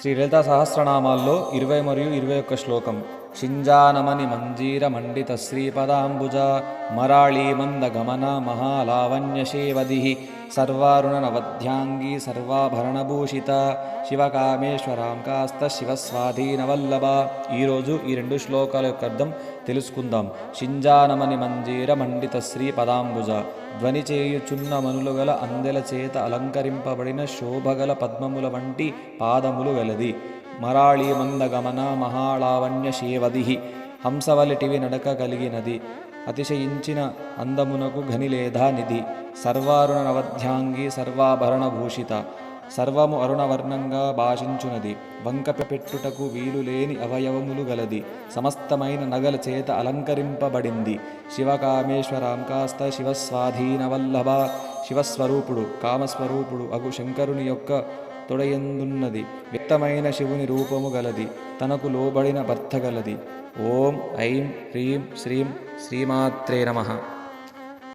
శ్రీ లలిత సహస్రనామాల్లో ఇరవై మరియు ఇరవై ఒక్క శ్లోకం. శింజానమని మంజీర మండిత శ్రీపదాంబుజ మరాళీ మంద గమన సర్వారుణ సర్వాభరణభూషిత శివకామేశ్వరాం కాస్త శివస్వాధీనవల్లభ. ఈరోజు ఈ రెండు శ్లోకాల యొక్క అర్థం తెలుసుకుందాం. షింజానమని మంజీర మండిత శ్రీ పదాంబుజ ధ్వని చేయుచున్న మనులు గల అందెల చేత అలంకరింపబడిన శోభగల పద్మముల వంటి పాదములు గలది. మరాళీ మందగమన మహాళావణ్య శేవది హంసవలిటివి నడక కలిగినది అతిశయించిన అందమునకు ఘనిలేధా నిధి. సర్వారుణ నవధ్యాంగి సర్వాభరణ భూషిత సర్వము అరుణవర్ణంగా భాషించునది. వంకపెట్టుటకు పెట్టుటకు వీలు లేని అవయవములు గలది. సమస్తమైన నగల చేత అలంకరింపబడింది. శివకామేశ్వరాం కాస్త శివస్వాధీనవల్లభ. శివస్వరూపుడు కామస్వరూపుడు అగు శంకరుని యొక్క తొడయందున్నది. వ్యక్తమైన శివుని రూపము గలది. తనకు లోబడిన భర్త గలది. ఓం ఐం హ్రీం శ్రీం శ్రీమాత్రే నమః.